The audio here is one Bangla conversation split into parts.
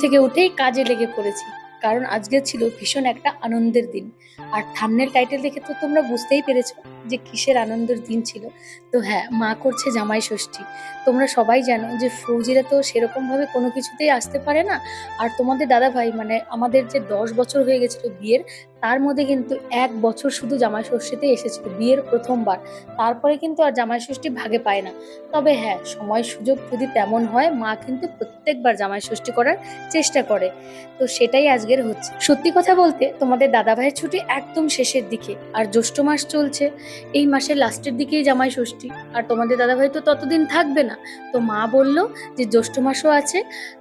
থেকে উঠেই কাজে লেগে পড়েছি। কারণ আজকে ছিল ভীষণ একটা আনন্দের দিন। আর থামনের টাইটেল দেখে তো তোমরা বুঝতেই পেরেছ। যে কিসের আনন্দের দিন ছিল। তো হ্যাঁ মা করছে জামাই ষষ্ঠী। তোমরা সবাই জানো যে ফৌজিরা তো সেরকমভাবে কোনো কিছুতেই আসতে পারে না। আর তোমাদের দাদা ভাই মানে আমাদের যে দশ বছর হয়ে গেছিল বিয়ের, তার মধ্যে কিন্তু এক বছর শুধু জামাই ষষ্ঠীতে এসেছিল, বিয়ের প্রথমবার। তারপরে কিন্তু আর জামাই ষষ্ঠী ভাগে পায় না। তবে হ্যাঁ সময় সুযোগ যদি তেমন হয়, মা কিন্তু প্রত্যেকবার জামাই ষষ্ঠী করার চেষ্টা করে। তো সেটাই আজকের হচ্ছে। সত্যি কথা বলতে তোমাদের দাদা ভাইয়ের ছুটি একদম শেষের দিকে। আর জ্যৈষ্ঠ মাস চলছে। এই মাসের লাস্টের দিকেই জামাই ষষ্ঠী। আর তোমাদের দাদা ভাই তো ততদিন থাকবে না। তো মা বলল যে জ্যৈষ্ঠ মাসও আছে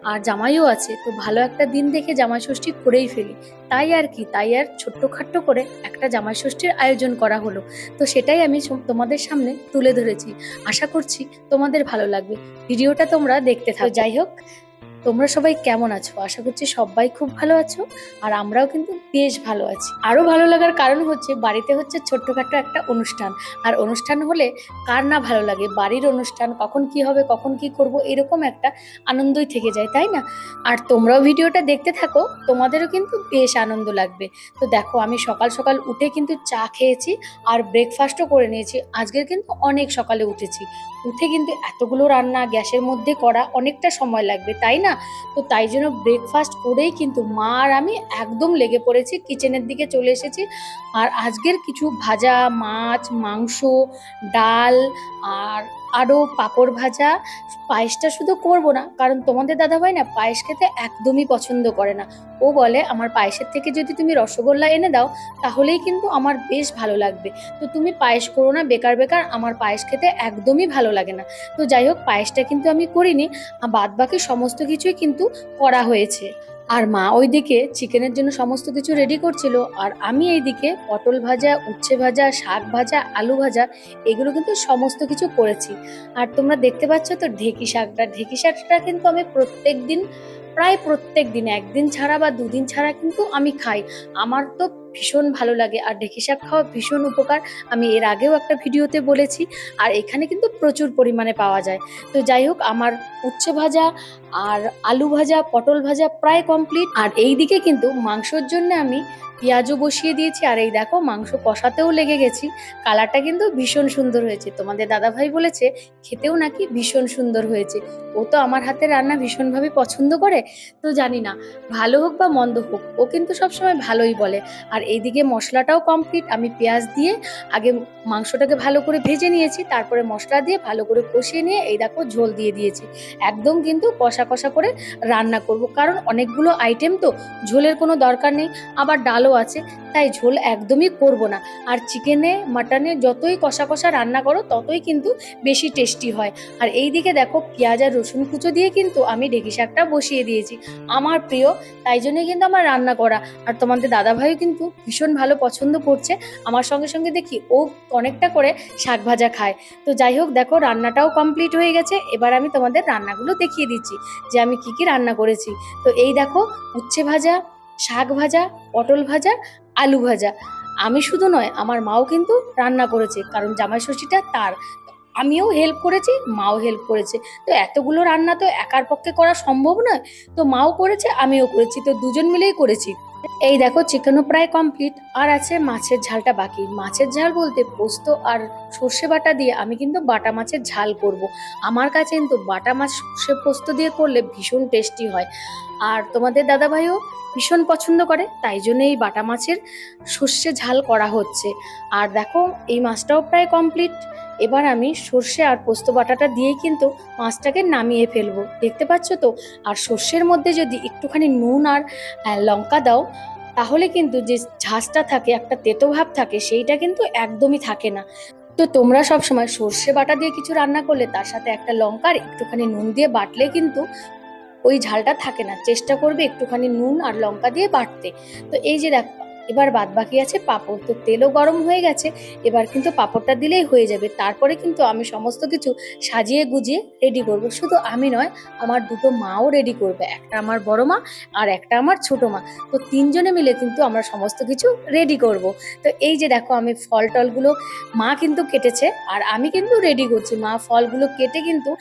আর জামাইও আছে, তো ভালো একটা দিন দেখে জামাই ষষ্ঠী করেই ফেলি। তাই আর কি, তাই আর ছোট্টখাট্ট করে একটা জামাই ষষ্ঠীর আয়োজন করা হলো। তো সেটাই আমি তোমাদের সামনে তুলে ধরেছি। আশা করছি তোমাদের ভালো লাগবে। ভিডিওটা তোমরা দেখতে থাকো। যাই হোক তোমরা সবাই কেমন আছো? আশা করছি সবাই খুব ভালো আছো আর আমরাও কিন্তু বেশ ভালো আছি। আরও ভালো লাগার কারণ হচ্ছে বাড়িতে হচ্ছে ছোট্টখাটো একটা অনুষ্ঠান। আর অনুষ্ঠান হলে কার না ভালো লাগে? বাড়ির অনুষ্ঠান, কখন কি হবে, কখন কি করব, এরকম একটা আনন্দই থেকে যায়, তাই না? আর তোমরাও ভিডিওটা দেখতে থাকো, তোমাদেরও কিন্তু বেশ আনন্দ লাগবে। তো দেখো, আমি সকাল সকাল উঠে কিন্তু চা খেয়েছি আর ব্রেকফাস্টও করে নিয়েছি। আজকের কিন্তু অনেক সকালে উঠেছি। উঠে কিন্তু এতগুলো রান্না গ্যাসের মধ্যে করা অনেকটা সময় লাগবে, তাই না? তো তাই জন্য ব্রেকফাস্ট করেই কিন্তু মা আর আমি একদম লেগে পড়েছি কিচেনের দিকে চলে এসেছি। আর আজকের কিছু ভাজা, মাছ, মাংস, ডাল আর আরও পাঁপড় ভাজা, পায়েসটা শুধু করব না, কারণ তোমাদের দাদাভাই না পায়েস খেতে একদমই পছন্দ করে না। ও বলে, আমার পায়েসের থেকে যদি তুমি রসগোল্লা এনে দাও, তাহলেই কিন্তু আমার বেশ ভালো লাগবে। তো তুমি পায়েস করো না, বেকার বেকার, আমার পায়েস খেতে একদমই ভালো লাগে না। তো যাই হোক, পায়েসটা কিন্তু আমি করিনি বাদ বাকি সমস্ত কিছুই কিন্তু করা হয়েছে। আর মা ওইদিকে চিকেনের জন্য সমস্ত কিছু রেডি করছিল, আর আমি এই দিকে পটল ভাজা, উচ্ছে ভাজা, শাক ভাজা, আলু ভাজা, এগুলো কিন্তু সমস্ত কিছু করেছি। আর তোমরা দেখতে পাচ্ছ তো ঢেকি শাকটা ঢেকি শাকটা কিন্তু আমি প্রত্যেক দিন প্রায় প্রত্যেক দিন একদিন ছাড়া বা দুদিন ছাড়া কিন্তু আমি খাই। আমার তো ভীষণ ভালো লাগে। আর ঢেঁকি শাক খাওয়া ভীষণ উপকার। আমি এর আগেও একটা ভিডিওতে বলেছি। আর এখানে কিন্তু প্রচুর পরিমাণে পাওয়া যায়। তো যাই হোক, আমার উচ্ছে ভাজা আর আলু ভাজা, পটল ভাজা প্রায় কমপ্লিট আর এই দিকে কিন্তু মাংসর জন্য আমি পেঁয়াজও বসিয়ে দিয়েছি, আর এই দেখো মাংস কষাতেও লেগে গেছি। কালারটা কিন্তু ভীষণ সুন্দর হয়েছে। তোমাদের দাদাভাই বলেছে, খেতেও নাকি ভীষণ সুন্দর হয়েছে। ও তো আমার হাতের রান্না ভীষণভাবে পছন্দ করে, তো জানি না, ভালো হোক বা মন্দ হোক, ও কিন্তু সবসময় ভালোই বলে। আর এইদিকে মশলাটাও কমপ্লিট আমি পেঁয়াজ দিয়ে আগে মাংসটাকে ভালো করে ভেজে নিয়েছি, তারপরে মশলা দিয়ে ভালো করে কষিয়ে নিয়ে এই দেখো ঝোল দিয়ে দিয়েছি। একদম কিন্তু কষা কষা করে রান্না করব, কারণ অনেকগুলো আইটেম তো ঝোলের কোনো দরকার নেই। আবার ডালও আছে, তাই ঝোল একদমই করব না। আর চিকেনে, মাটনে যতই কষা কষা রান্না করো, ততই কিন্তু বেশি টেস্টি হয়। আর এই দিকে দেখো, পেঁয়াজ আর রসুন কুচো দিয়ে কিন্তু আমি ঢেকি শাকটা বসিয়ে দিয়েছি। আমার প্রিয়, তাই জন্যই কিন্তু আমার রান্না করা। আর তোমাদের দাদাভাইও কিন্তু ভীষণ ভালো পছন্দ করছে। আমার সঙ্গে সঙ্গে দেখি ও অনেকটা করে শাক ভাজা খায়। তো যাই হোক, দেখো, রান্নাটাও কমপ্লিট হয়ে গেছে। এবার আমি তোমাদের রান্নাগুলো দেখিয়ে দিচ্ছি যে আমি কি কি রান্না করেছি। তো এই দেখো, উচ্ছে ভাজা শাক ভাজা, পটল ভাজা, আলু ভাজা। আমি শুধু নয়, আমার মাও কিন্তু রান্না করেছে, কারণ জামাই ষষ্ঠীটা তার আমিও হেল্প করেছি, মাও হেল্প করেছে। তো এতগুলো রান্না তো একার পক্ষে করা সম্ভব নয়, তো মাও করেছে, আমিও করেছি, তো দুজন মিলেই করেছি। এই দেখো, চিকেনও প্রায় কমপ্লিট আর আছে মাছের ঝালটা বাকি। মাছের ঝাল বলতে পোস্ত আর সর্ষে বাটা দিয়ে আমি কিন্তু বাটা মাছের ঝাল করব। আমার কাছে কিন্তু বাটা মাছ, সর্ষে পোস্ত দিয়ে করলে ভীষণ টেস্টি হয়। আর তোমাদের দাদাভাইও ভীষণ পছন্দ করে, তাই জন্য এই বাটা মাছের সর্ষে ঝাল করা হচ্ছে। আর দেখো, এই মাছটাও প্রায় কমপ্লিট এবার আমি সর্ষে আর পোস্ত বাটাটা দিয়েই কিন্তু মাছটাকে নামিয়ে ফেলব। দেখতে পাচ্ছ তো? আর সর্ষের মধ্যে যদি একটুখানি নুন আর লঙ্কা দাও, তাহলে কিন্তু যে ঝাঁজটা থাকে, একটা তেতো ভাব থাকে, সেইটা কিন্তু একদমই থাকে না। তো তোমরা সব সময় সর্ষে বাটা দিয়ে কিছু রান্না করলে, তার সাথে একটা লঙ্কার একটুখানি নুন দিয়ে বাটলে কিন্তু ওই ঝালটা থাকে না। চেষ্টা করবে একটুখানি নুন আর লঙ্কা দিয়ে বাটতে। তো এই যে দেখো এবার বাদ বাকি আছে পাঁপড়। তো তেলও গরম হয়ে গেছে, এবার কিন্তু পাঁপড়টা দিলেই হয়ে যাবে। তারপরে কিন্তু আমি সমস্ত কিছু সাজিয়ে গুজিয়ে রেডি করব। শুধু আমি নয়, আমার দুটো মাও রেডি করবে। একটা আমার বড় মা আর একটা আমার ছোট মা। তো তিনজনে মিলে কিন্তু আমরা সমস্ত কিছু রেডি করব। তো এই যে দেখো, আমি ফল টলগুলো মা কিন্তু কেটেছে আর আমি কিন্তু রেডি করছি। মা ফলগুলো কেটে কিন্তু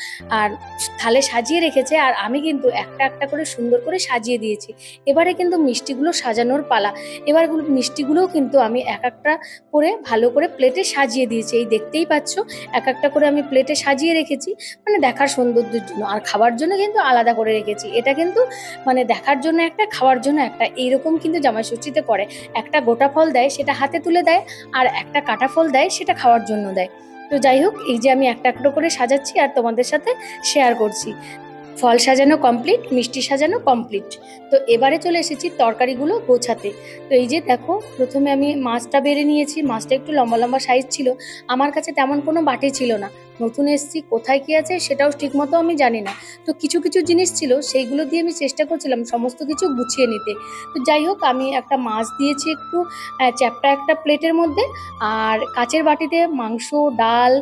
আর থালে সাজিয়ে রেখেছে আর আমি কিন্তু একটা একটা করে সুন্দর করে সাজিয়ে দিয়েছি। এবারে কিন্তু মিষ্টিগুলো সাজানোর পালা। এবার মিষ্টিগুলোও কিন্তু আমি এক একটা করে ভালো করে প্লেটে সাজিয়ে দিয়েছি। এই দেখতেই পাচ্ছ, এক একটা করে আমি প্লেটে সাজিয়ে রেখেছি মানে দেখার সৌন্দর্যের জন্য। আর খাবার জন্য কিন্তু আলাদা করে রেখেছি। এটা কিন্তু মানে দেখার জন্য একটা, খাওয়ার জন্য একটা। এইরকম কিন্তু জামাই ষষ্ঠীতে করে। একটা গোটা ফল দেয়, সেটা হাতে তুলে দেয়, আর একটা কাটা ফল দেয়, সেটা খাওয়ার জন্য দেয়। তো যাই হোক, এই যে আমি একটা একটা করে সাজাচ্ছি আর তোমাদের সাথে শেয়ার করছি। ফল সাজানো কমপ্লিট মিষ্টি সাজানো কমপ্লিট তো এবারে চলে এসেছি তরকারিগুলো গোছাতে। তো এই যে দেখো, প্রথমে আমি মাছটা বেড়ে নিয়েছি, মাছটা একটু লম্বা লম্বা সাইজ ছিল। আমার কাছে তেমন কোনো বাটি ছিল না। নতুন এসেছি, কোথায় কি আছে সেটাও ঠিকমতো আমি জানি না। তো কিছু কিছু জিনিস ছিল, সেইগুলো দিয়ে আমি চেষ্টা করছিলাম সমস্ত কিছু গুছিয়ে নিতে। তো যাই হোক, আমি একটা মাছ দিয়েছি একটু চ্যাপটা একটা প্লেটের মধ্যে। আর কাচের বাটিতে মাংস, ডাল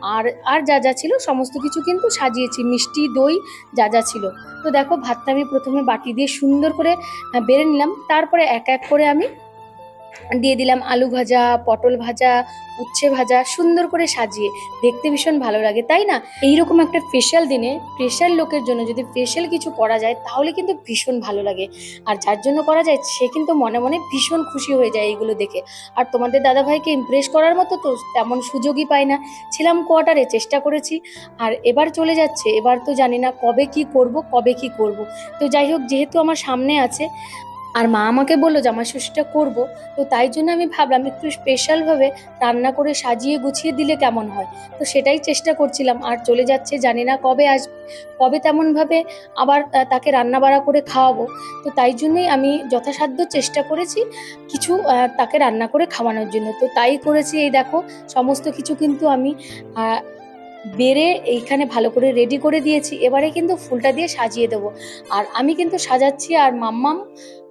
আর আর যা যা ছিল সমস্ত কিছু কিন্তু সাজিয়েছি। মিষ্টি, দই যা যা ছিল। তো দেখো, ভাতটা আমি প্রথমে বাটি দিয়ে সুন্দর করে বেড়ে নিলাম। তারপরে এক এক করে আমি দিয়ে দিলাম আলু ভাজা, পটল ভাজা, উচ্ছে ভাজা, সুন্দর করে সাজিয়ে। দেখতে ভীষণ ভালো লাগে, তাই না? এইরকম একটা স্পেশাল দিনে স্পেশাল লোকের জন্য যদি স্পেশাল কিছু করা যায়, তাহলে কিন্তু ভীষণ ভালো লাগে। আর যার জন্য করা যায়, সে কিন্তু মনে মনে ভীষণ খুশি হয়ে যায় এইগুলো দেখে। আর তোমাদের দাদাভাইকে ইমপ্রেস করার মতো তো তেমন সুযোগই পায় না। ছিলাম কোয়ার্টারে, চেষ্টা করেছি। আর এবার চলে যাচ্ছে, এবার তো জানি না কবে কি করব, কবে কি করব। তো যাই হোক, যেহেতু আমার সামনে আছে আর মা আমাকে বলল জামাই ষষ্ঠীটা করব। তো তাই জন্য আমি ভাবলাম, একটু স্পেশালভাবে রান্না করে সাজিয়ে গুছিয়ে দিলে কেমন হয়? তো সেটাই চেষ্টা করছিলাম, আর চলে যাচ্ছে, জানি না কবে আসবে, কবে তেমনভাবে আবার তাকে রান্না বাড়া করে খাওয়াবো। তো তাই জন্যই আমি যথাসাধ্য চেষ্টা করেছি কিছু তাকে রান্না করে খাওয়ানোর জন্য। তো তাই করেছি, এই দেখো, সমস্ত কিছু কিন্তু আমি বেড়ে এইখানে ভালো করে রেডি করে দিয়েছি। এবারে কিন্তু ফুলটা দিয়ে সাজিয়ে দেবো। আর আমি কিন্তু সাজাচ্ছি আর মাম্মাম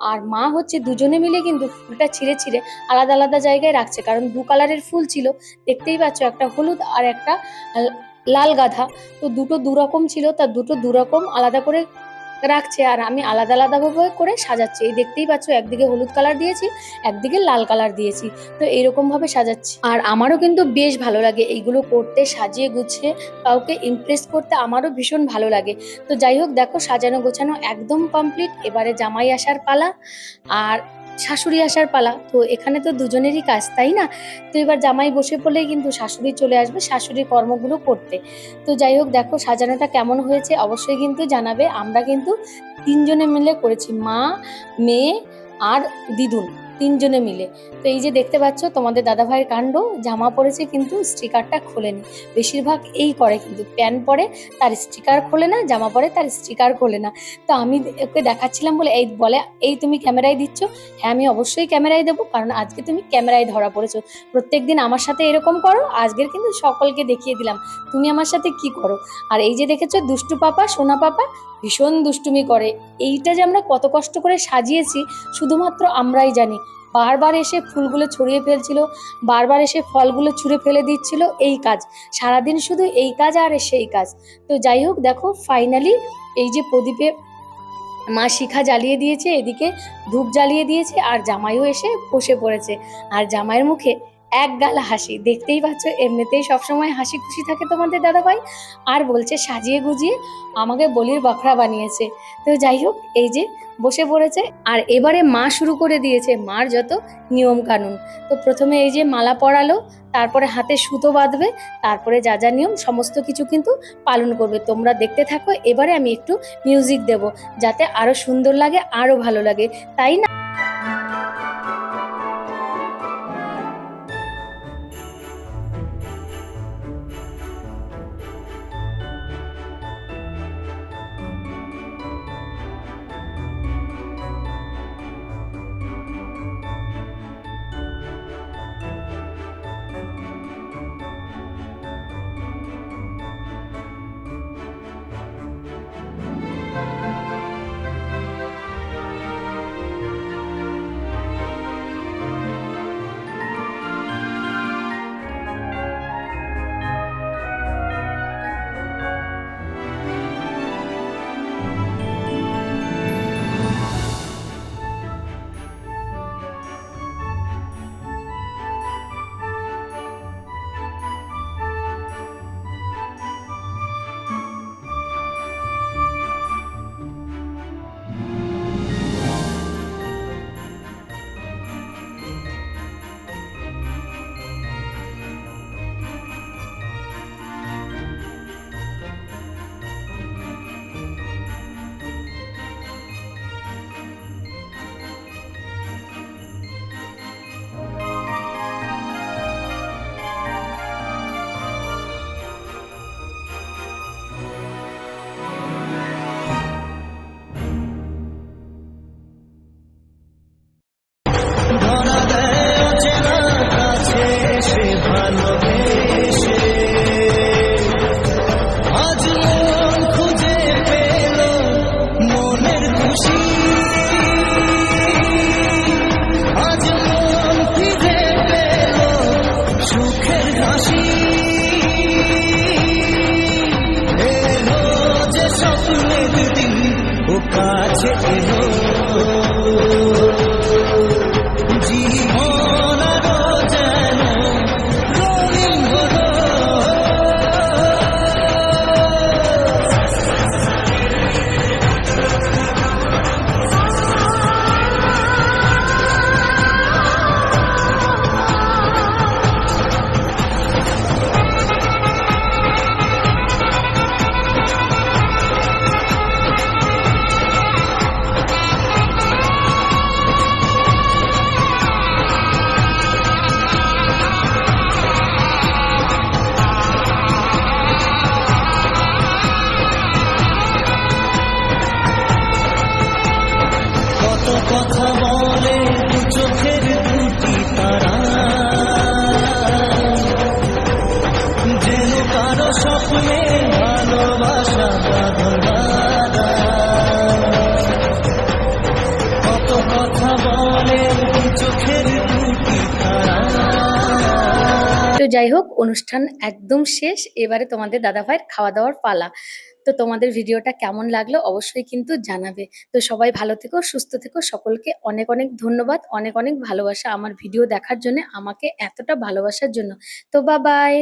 আর মা হচ্ছে দুজনে মিলে কিন্তু ফুলটা ছিঁড়ে ছিঁড়ে আলাদা আলাদা জায়গায় রাখছে। কারণ দু কালারের ফুল ছিল, দেখতেই পাচ্ছ একটা হলুদ আর একটা লাল গাধা। তো দুটো দুরকম ছিল তার দুটো দুরকম আলাদা করে রাখছে আর আমি আলাদা আলাদাভাবে করে সাজাচ্ছি। এই দেখতেই পাচ্ছ, একদিকে হলুদ কালার দিয়েছি, একদিকে লাল কালার দিয়েছি। তো এইরকমভাবে সাজাচ্ছি। আর আমারও কিন্তু বেশ ভালো লাগে এইগুলো করতে, সাজিয়ে গুছিয়ে, কাউকে ইমপ্রেস করতে আমারও ভীষণ ভালো লাগে। তো যাই হোক, দেখো সাজানো গোছানো একদম কমপ্লিট এবারে জামাই আসার পালা। আর শাশুড়ি আসার পালা। তো এখানে তো দুজনেরই কাজ, তাই না? তো এবার জামাই বসে পড়লেই কিন্তু শাশুড়ি চলে আসবে শাশুড়ির কর্মগুলো করতে। তো যাই হোক, দেখো সাজানোটা কেমন হয়েছে, অবশ্যই কিন্তু জানাবে। আমরা কিন্তু তিনজনে মিলে করেছি, মা, মেয়ে আর দিদুন। তিনজনে মিলে। তো এই যে দেখতে পাচ্ছ, তোমাদের দাদাভাইয়ের কাণ্ড, জামা পরেছে কিন্তু স্টিকারটা খোলেনি। বেশিরভাগ এই করে কিন্তু, প্যান্ট পরে তার স্টিকার খোলে না, জামা পরে তার স্টিকার খোলে না। তো আমি ওকে দেখাচ্ছিলাম বলে, এই বলে, এই তুমি ক্যামেরায় দিচ্ছ? হ্যাঁ আমি অবশ্যই ক্যামেরায় দেবো, কারণ আজকে তুমি ক্যামেরায় ধরা পড়েছো। প্রত্যেকদিন আমার সাথে এরকম করো, আজকের কিন্তু সকলকে দেখিয়ে দিলাম। তুমি আমার সাথে কি করো? আর এই যে দেখেছ, দুষ্টু পাপা, সোনা পাপা ভীষণ দুষ্টুমি করে। এইটা যে আমরা কত কষ্ট করে সাজিয়েছি, শুধুমাত্র আমরাই জানি। বারবার এসে ফুলগুলো ছড়িয়ে ফেলছিল, বারবার এসে ফলগুলো ছুঁড়ে ফেলে দিচ্ছিল, এই কাজ। সারাদিন শুধু এই কাজ আর সেই কাজ। তো যাই হোক, দেখো ফাইনালি এই যে প্রদীপে মা শিখা জ্বালিয়ে দিয়েছে, এদিকে ধূপ জ্বালিয়ে দিয়েছে, আর জামাইও এসে বসে পড়েছে। আর জামাইয়ের মুখে এক গাল হাসি। দেখতেই পাচ্ছ, এমনিতেই সবসময় হাসি খুশি থাকে তোমাদের দাদাভাই। আর বলছে, সাজিয়ে গুজিয়ে আমাকে বলির বখরা বানিয়েছে। তো যাই হোক, এই যে বসে পড়েছে। আর এবারে মা শুরু করে দিয়েছে, মার যত নিয়ম কানুন। তো প্রথমে এই যে মালা পরালো, তারপরে হাতে সুতো বাঁধবে, তারপরে যা যা নিয়ম, সমস্ত কিছু কিন্তু পালন করবে। তোমরা দেখতে থাকো, এবারে আমি একটু মিউজিক দেব, যাতে আরও সুন্দর লাগে আরও ভালো লাগে। তাই না? Take me home. যাই হোক, অনুষ্ঠান একদম শেষ। এবারে তোমাদের দাদাভাইয়ের খাওয়া দাওয়ার পালা। তো তোমাদের ভিডিওটা কেমন লাগল অবশ্যই কিন্তু জানাবে। তো সবাই ভালো থেকো, সুস্থ থেকো। সকলকে অনেক অনেক ধন্যবাদ। অনেক অনেক ভালোবাসা আমার ভিডিও দেখার জন্য, আমাকে এতটা ভালোবাসার জন্য। তো বা বাই